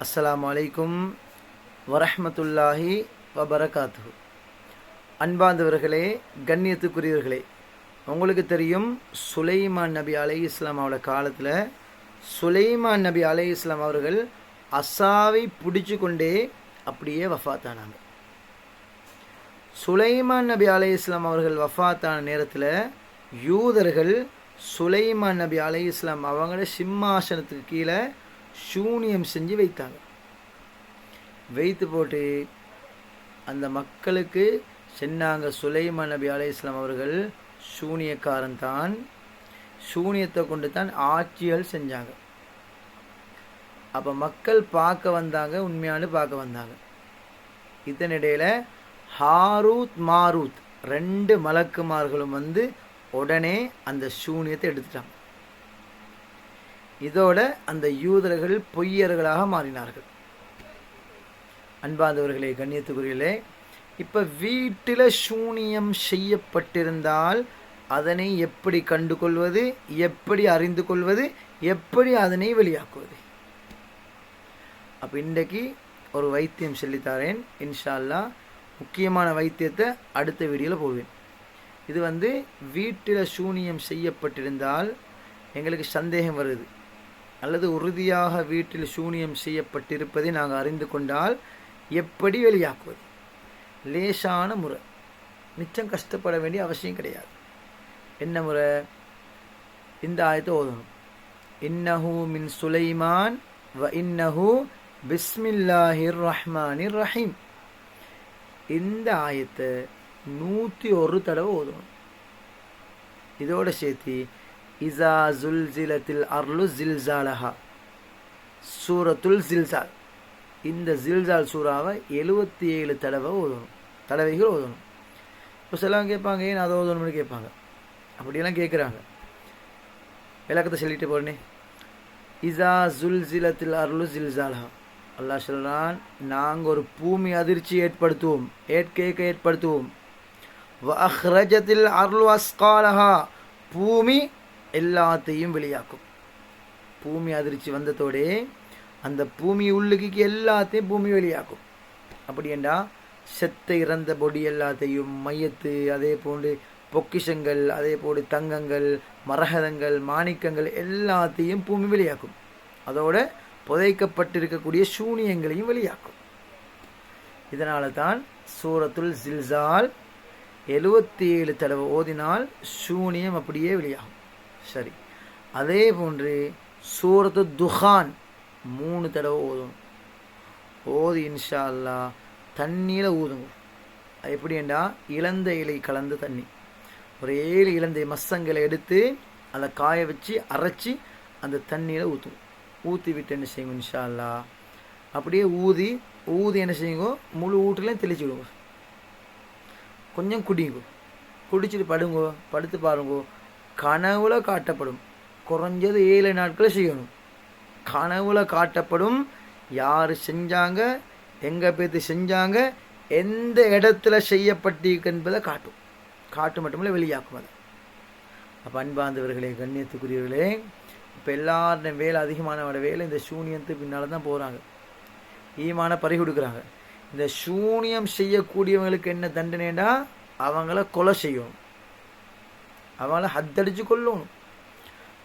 அஸ்லாம் அலைக்கும் வரஹமத்துல்லாஹி வபரகாத்து அன்பாந்தவர்களே கண்ணியத்துக்குரியவர்களே உங்களுக்கு தெரியும் சுலைமான் நபி அலை இஸ்லாம் அவரோட காலத்தில் சுலைமான் நபி அலை இஸ்லாம் அவர்கள் அசாவை பிடிச்சு கொண்டே அப்படியே வஃபாத்தானாங்க சுலைமான் நபி அலை இஸ்லாம் அவர்கள் வஃபாத்தான நேரத்தில் யூதர்கள் சுலைமான் நபி அலை இஸ்லாம் அவங்கள சிம்மாசனத்துக்கு கீழே சூனியம் செஞ்சு வைத்தாங்க. வைத்து போட்டு அந்த மக்களுக்கு சென்னாங்க சுலைமான் நபி அலை இஸ்லாம் அவர்கள் சூனியக்காரன் தான். சூனியத்தை கொண்டு தான் ஆட்சிகள் செஞ்சாங்க. அப்போ மக்கள் பார்க்க வந்தாங்க உண்மையானு பார்க்க வந்தாங்க. இதனிடையில் ஹாரூத் மாரூத் ரெண்டு மலக்குமார்களும் வந்து உடனே அந்த சூனியத்தை எடுத்துட்டாங்க. இதோட அந்த யூதர்கள் பொய்யர்களாக மாறினார்கள். அன்பாதவர்களே கண்ணியத்துக்குரியலே இப்போ வீட்டில் சூனியம் செய்யப்பட்டிருந்தால் அதனை எப்படி கண்டு கொள்வது எப்படி அறிந்து கொள்வது எப்படி அதனை வெளியாக்குவது? அப்போ இன்றைக்கு ஒரு வைத்தியம் சொல்லித்தாரேன். இன்ஷால்லா முக்கியமான வைத்தியத்தை அடுத்த வீடியோவில் போடுவேன். இது வந்து வீட்டில் சூனியம் செய்யப்பட்டிருந்தால் எங்களுக்கு சந்தேகம் வருது. அல்லது உறுதியாக வீட்டில் சூனியம் செய்யப்பட்டிருப்பதை நாங்கள் அறிந்து கொண்டால் எப்படி வெளியாக்குவது? லேசான முறை. மிச்சம் கஷ்டப்பட வேண்டிய அவசியம் கிடையாது. என்ன முறை? இந்த ஆயத்தை ஓதணும். இன்னஹு மின் சுலைமான் வ இன்னஹு பிஸ்மில்லாஹிர் ரஹ்மானிர் ரஹீம். இந்த ஆயத்தை நூற்றி ஒரு தடவை ஓதணும். இதோட சேர்த்து இசா ஜுல்சிலத்தில் அர்லு ஜில்சாலஹா சூரத்துல் ஜில்சால் இந்த ஜில்சால் சூறாவை எழுபத்தி ஏழு தடவை ஓதணும். தடவைகள் ஓதணும். இப்போ சிலவங்க கேட்பாங்க ஏன் அதை ஓதணும்னு? கேட்பாங்க. அப்படியெல்லாம் கேட்குறாங்க. விளக்கத்தை சொல்லிட்டு போறேனே. இசா ஜுல்சிலத்தில் அர்லு ஜில்சாலஹா அல்லாஹ் சொல்கிறான் நாங்கள் ஒரு பூமி அதிர்ச்சி ஏற்படுத்துவோம். ஏற்கேக்க ஏற்படுத்துவோம். அஹ்ரஜத்தில் அருள் அஸ்காலஹா. பூமி எல்லாத்தையும் வெளியாக்கும். பூமி அதிர்ச்சி வந்ததோடே அந்த பூமி உள்ளுக்கு எல்லாத்தையும் பூமி வெளியாக்கும். அப்படி என்றா செத்த இறந்த பொடி எல்லாத்தையும் மையத்து அதே போன்று பொக்கிஷங்கள் அதே போன்று தங்கங்கள் மரகதங்கள் மாணிக்கங்கள் எல்லாத்தையும் பூமி வெளியாக்கும். அதோட புதைக்கப்பட்டிருக்கக்கூடிய சூனியங்களையும் வெளியாக்கும். இதனால தான் சூரத்துல் ஜில்சால் எழுபத்தி ஏழு தடவை ஓதினால் சூனியம் அப்படியே வெளியாகும். சரி. அதே போன்று சூரத்து துஹான் மூணு தடவை ஓதும். ஓதி இன்ஷா அல்லா தண்ணியில் ஊதுங்க எப்படின்னா இளந்த இலை கலந்த தண்ணி. ஒரு ஏழு இளந்த மசங்களை எடுத்து அதை காய வச்சு அரைச்சி அந்த தண்ணியில் ஊற்றும் ஊற்றி விட்டு என்ன செய்யுங்க இன்ஷா அல்லா அப்படியே ஊதி ஊதி என்ன செய்யுங்க? முழு வீட்டுலையும் தெளிச்சு விடுங்க. கொஞ்சம் குடிங்கோ. குடிச்சிட்டு படுங்கோ. படுத்து பாருங்கோ. கனவுல காட்டப்படும். குறைஞ்சது ஏழு நாட்கள் செய்யணும். கனவுல காட்டப்படும். யார் செஞ்சாங்க எங்கே பேத்து செஞ்சாங்க எந்த இடத்துல செய்யப்பட்டிருக்கு என்பதை காட்டும். காட்டு மட்டுமில்லை வெளியாக்கும் அதை. அப்போ அன்பாந்தவர்களே கண்ணியத்துக்குரியவர்களே இப்போ எல்லாருடைய வேலை அதிகமானவோட வேலை இந்த சூனியத்துக்கு பின்னால் தான் போகிறாங்க ஈமான பறி கொடுக்குறாங்க இந்த சூனியம் செய்யக்கூடியவங்களுக்கு என்ன தண்டனைன்னா அவங்கள கொலை செய்யணும். அவங்கள ஹத்தடிச்சு கொள்ளணும்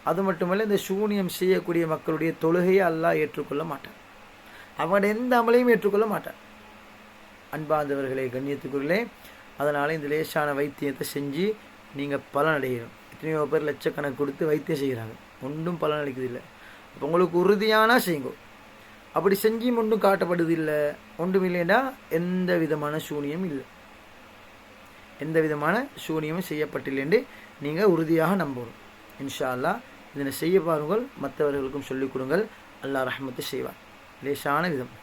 அது மட்டுமல்ல இந்த சூனியம் செய்யக்கூடிய மக்களுடைய தொழுகையை அல்லாஹ் ஏற்றுக்கொள்ள மாட்டான். அவங்களோட எந்த அமலையும் ஏற்றுக்கொள்ள மாட்டான். அன்பாந்தவர்களே கண்ணியத்துக்குள்ளே அதனால் இந்த லேசான வைத்தியத்தை செஞ்சு நீங்கள் பலன் அடையணும் எத்தனையோ பேர் லட்சக்கணக்கு கொடுத்து வைத்தியம் செய்கிறாங்க. ஒன்றும் பலன் அளிக்குது இல்லை அப்போ உங்களுக்கு உறுதியானா செய்யுங்க. அப்படி செஞ்சும் ஒன்றும் காட்டப்படுது இல்லை ஒன்றும் இல்லைன்னா எந்த விதமான சூனியம் இல்லை. எந்த விதமான சூனியமும் செய்யப்பட்டில்லை என்று நீங்கள் உறுதியாக நம்பணும் இன்ஷா அல்லா இதனை செய்ய பாருங்கள் மற்றவர்களுக்கும் சொல்லிக் கொடுங்கள். அல்லா ரஹமத்து செய்வார் லேசான விதம்.